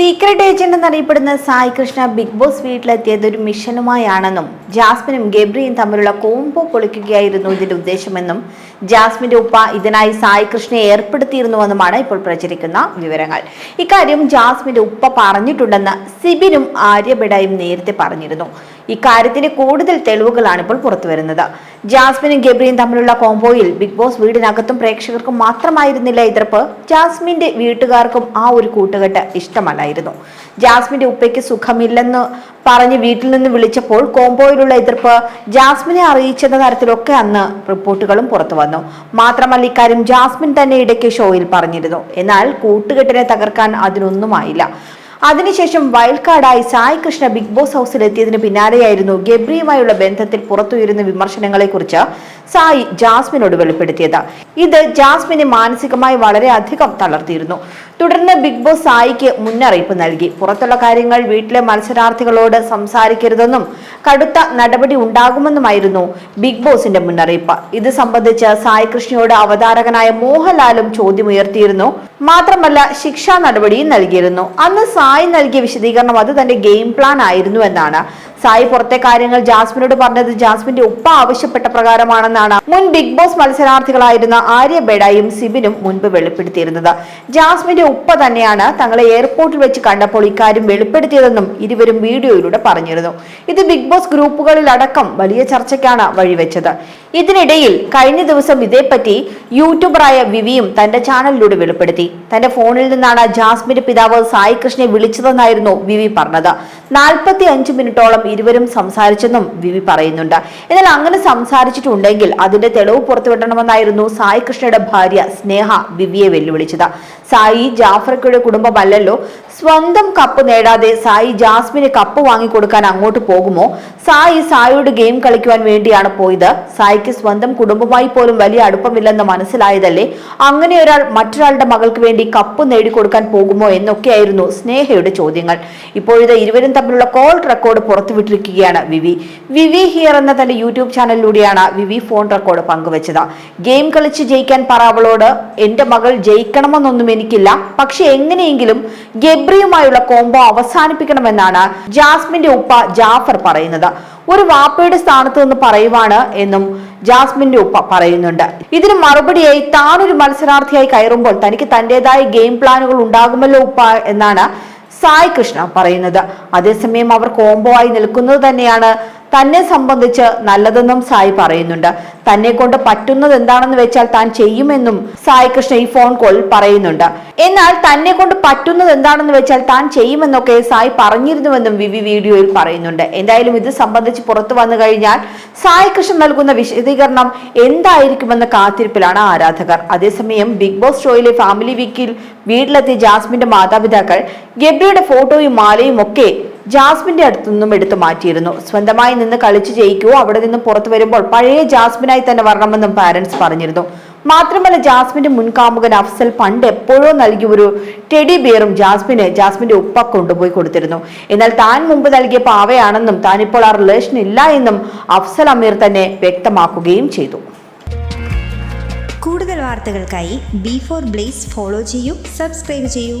Secret agent എന്നറിയപ്പെടുന്ന Sai Krishna big Boss വീട്ടിലെത്തിയത് ഒരു മിഷനുമായാണെന്നും ജാസ്മിനും ഗബ്രിയും തമ്മിലുള്ള കോംബോ പൊളിക്കുകയായിരുന്നു ഇതിന്റെ ഉദ്ദേശമെന്നും ജാസ്മിന്റെ ഉപ്പ ഇതിനായി സായി കൃഷ്ണയെ ഏർപ്പെടുത്തിയിരുന്നുവെന്നുമാണ് ഇപ്പോൾ പ്രചരിക്കുന്ന വിവരങ്ങൾ. ഇക്കാര്യം ജാസ്മിന്റെ ഉപ്പ പറഞ്ഞിട്ടുണ്ടെന്ന് സിബിനും ആര്യബിഡയും നേരത്തെ പറഞ്ഞിരുന്നു. ഇക്കാര്യത്തിന് കൂടുതൽ തെളിവുകളാണ് ഇപ്പോൾ പുറത്തുവരുന്നത്. ജാസ്മിനും ഗബ്രിയും തമ്മിലുള്ള കോംബോയിൽ ബിഗ് ബോസ് വീടിനകത്തും പ്രേക്ഷകർക്കും മാത്രമായിരുന്നില്ല എതിർപ്പ്. ജാസ്മിന്റെ വീട്ടുകാർക്കും ആ ഒരു കൂട്ടുകെട്ട് ഇഷ്ടമല്ലായിരുന്നു. ജാസ്മിന്റെ ഉപ്പയ്ക്ക് സുഖമില്ലെന്ന് പറഞ്ഞ് വീട്ടിൽ നിന്ന് വിളിച്ചപ്പോൾ കോംബോയിലുള്ള എതിർപ്പ് ജാസ്മിനെ അറിയിച്ചെന്ന തരത്തിലൊക്കെ അന്ന് റിപ്പോർട്ടുകളും പുറത്തു വന്നു. മാത്രമല്ല ഇക്കാര്യം ജാസ്മിൻ തന്നെ ഇടയ്ക്ക് ഷോയിൽ പറഞ്ഞിരുന്നു. എന്നാൽ കൂട്ടുകെട്ടിനെ തകർക്കാൻ അതിനൊന്നുമായില്ല. അതിനുശേഷം വയൽക്കാടായി സായി കൃഷ്ണ ബിഗ് ബോസ് ഹൗസിൽ എത്തിയതിന് പിന്നാലെയായിരുന്നു ഗബ്രിയുമായുള്ള ബന്ധത്തിൽ പുറത്തുയരുന്ന വിമർശനങ്ങളെക്കുറിച്ച് സായി ജാസ്മിനോട് വെളിപ്പെടുത്തിയത്. ഇത് ജാസ്മിനെ മാനസികമായി വളരെയധികം തളർത്തിയിരുന്നു. തുടർന്ന് ബിഗ് ബോസ് സായിക്ക് മുന്നറിയിപ്പ് നൽകി. പുറത്തുള്ള കാര്യങ്ങൾ വീട്ടിലെ മത്സരാർത്ഥികളോട് സംസാരിക്കരുതെന്നും കടുത്ത നടപടി ഉണ്ടാകുമെന്നുമായിരുന്നു ബിഗ് ബോസിന്റെ മുന്നറിയിപ്പ്. ഇത് സംബന്ധിച്ച് സായി കൃഷ്ണയോട് അവതാരകനായ മോഹൻലാലും ചോദ്യമുയർത്തിയിരുന്നു. മാത്രമല്ല ശിക്ഷാ നടപടിയും നൽകിയിരുന്നു. അന്ന് സായി നൽകിയ വിശദീകരണം അത് തന്റെ ഗെയിം പ്ലാൻ ആയിരുന്നു എന്നാണ്. സായി പുറത്തെ കാര്യങ്ങൾ ജാസ്മിനോട് പറഞ്ഞത് ജാസ്മിന്റെ ഉപ്പ ആവശ്യപ്പെട്ട പ്രകാരമാണെന്നാണ് മുൻ ബിഗ് ബോസ് മത്സരാർത്ഥികളായിരുന്ന ആര്യ ബെഡയും സിബിനും മുൻപ് വെളിപ്പെടുത്തിയിരുന്നത്. ജാസ്മിന്റെ ഉപ്പ തന്നെയാണ് തങ്ങളെ എയർപോർട്ടിൽ വെച്ച് കണ്ടപ്പോൾ ഇക്കാര്യം വെളിപ്പെടുത്തിയതെന്നും ഇരുവരും വീഡിയോയിലൂടെ പറഞ്ഞിരുന്നു. ഇത് ബിഗ് ബോസ് ഗ്രൂപ്പുകളിലടക്കം വലിയ ചർച്ചയ്ക്കാണ് വഴിവെച്ചത്. ഇതിനിടയിൽ കഴിഞ്ഞ ദിവസം ഇതേപ്പറ്റി യൂട്യൂബറായ വിവിയും തന്റെ ചാനലിലൂടെ വെളിപ്പെടുത്തി. തന്റെ ഫോണിൽ നിന്നാണ് ജാസ്മിന്റെ പിതാവ് സായി കൃഷ്ണനെ വിളിച്ചതെന്നായിരുന്നു വിവി പറഞ്ഞത്. നാൽപ്പത്തി അഞ്ച് മിനിറ്റോളം ഇരുവരും സംസാരിച്ചെന്നും വിവി പറയുന്നുണ്ട്. എന്നാൽ അങ്ങനെ സംസാരിച്ചിട്ടുണ്ടെങ്കിൽ അതിന്റെ തെളിവ് പുറത്തുവിടണമെന്നായിരുന്നു സായി കൃഷ്ണയുടെ ഭാര്യ സ്നേഹ വിവിയെ വെല്ലുവിളിച്ചത്. സായി ജാഫർക്കയുടെ കുടുംബമല്ലല്ലോ. സ്വന്തം കപ്പ് നേടാതെ സായി ജാസ്മിന് കപ്പ് വാങ്ങിക്കൊടുക്കാൻ അങ്ങോട്ട് പോകുമോ? സായി സായിയുടെ ഗെയിം കളിക്കുവാൻ വേണ്ടിയാണ് പോയത്. സായിക്ക് സ്വന്തം കുടുംബമായി പോലും വലിയ അടുപ്പമില്ലെന്ന് മനസ്സിലായതല്ലേ? അങ്ങനെ ഒരാൾ മറ്റൊരാളുടെ മകൾക്ക് വേണ്ടി കപ്പ് നേടിക്കൊടുക്കാൻ പോകുമോ എന്നൊക്കെയായിരുന്നു സ്നേഹയുടെ ചോദ്യങ്ങൾ. ഇപ്പോഴത്തെ ഇരുവരും തമ്മിലുള്ള കോൾ റെക്കോർഡ് പുറത്തുവിട്ടിരിക്കുകയാണ് വിവി. വിവി ഹിയർ എന്ന തന്റെ യൂട്യൂബ് ചാനലിലൂടെയാണ് വിവി ഫോൺ റെക്കോർഡ് പങ്കുവച്ചത്. ഗെയിം കളിച്ച് ജയിക്കാൻ പറ അവളോട് എന്റെ മകൾ ജയിക്കണമെന്നൊന്നും എനിക്കില്ല. പക്ഷെ എങ്ങനെയെങ്കിലും ഗബ്രിയുമായുള്ള കോംബോ അവസാനിപ്പിക്കണമെന്നാണ് ജാസ്മിന്റെ ഉപ്പ ജാഫർ പറയുന്നത്. ഒരു വാപ്പയുടെ സ്ഥാനത്ത് നിന്ന് പറയുവാണ് എന്നും ജാസ്മിന്റെ ഉപ്പ പറയുന്നുണ്ട്. ഇതിന് മറുപടിയായി താനൊരു മത്സരാർത്ഥിയായി കയറുമ്പോൾ തനിക്ക് തന്റേതായ ഗെയിം പ്ലാനുകൾ ഉണ്ടാകുമല്ലോ ഉപ്പ എന്നാണ് സായ് കൃഷ്ണ പറയുന്നത്. അതേസമയം അവർ കോംബോ ആയി നിൽക്കുന്നത് തന്നെയാണ് തന്നെ സംബന്ധിച്ച് നല്ലതെന്നും സായി പറയുന്നുണ്ട്. തന്നെ കൊണ്ട് പറ്റുന്നത് എന്താണെന്ന് വെച്ചാൽ താൻ ചെയ്യുമെന്നും സായി കൃഷ്ണ ഈ ഫോൺ കോൾ പറയുന്നുണ്ട്. എന്നാൽ തന്നെ കൊണ്ട് പറ്റുന്നത് എന്താണെന്ന് വെച്ചാൽ താൻ ചെയ്യുമെന്നൊക്കെ സായി പറഞ്ഞിരുന്നുവെന്നും വിവി വീഡിയോയിൽ പറയുന്നുണ്ട്. എന്തായാലും ഇത് സംബന്ധിച്ച് പുറത്തു വന്നു കഴിഞ്ഞാൽ സായി കൃഷ്ണൻ നൽകുന്ന വിശദീകരണം എന്തായിരിക്കുമെന്ന കാത്തിരിപ്പിലാണ് ആരാധകർ. അതേസമയം ബിഗ് ബോസ് ഷോയിലെ ഫാമിലി വീക്കിൽ വീട്ടിലെത്തിയ ജാസ്മിന്റെ മാതാപിതാക്കൾ ഗബ്രിയുടെ ഫോട്ടോയും മാലയും ഒക്കെ ജാസ്മിന്റെ അടുത്തുനിന്നും എടുത്തു മാറ്റിയിരുന്നു. സ്വന്തമായി നിന്ന് കളിച്ചു ജയിക്കുവോ അവിടെ നിന്ന് പുറത്തു വരുമ്പോൾ പഴയ ജാസ്മിനായി തന്നെ വരണമെന്നും പാരന്റ്സ് പറഞ്ഞിരുന്നു. മാത്രമല്ല ജാസ്മിന്റെ മുൻകാമുകൻ അഫ്സൽ പണ്ട് എപ്പോഴോ നൽകിയ ഒരു ടെഡി ബിയറും ജാസ്മിന് ജാസ്മിന്റെ ഉപ്പ കൊണ്ടുപോയി കൊടുത്തിരുന്നു. എന്നാൽ താൻ മുമ്പ് നൽകിയ പാവയാണെന്നും ഇപ്പോൾ ആ റിലേഷൻ ഇല്ല എന്നും അഫ്സൽ അമീർ തന്നെ വ്യക്തമാക്കുകയും ചെയ്തു. കൂടുതൽ വാർത്തകൾക്കായി ബി ഫോർ ബ്ലേസ് ഫോളോ ചെയ്യൂ സബ്സ്ക്രൈബ് ചെയ്യൂ.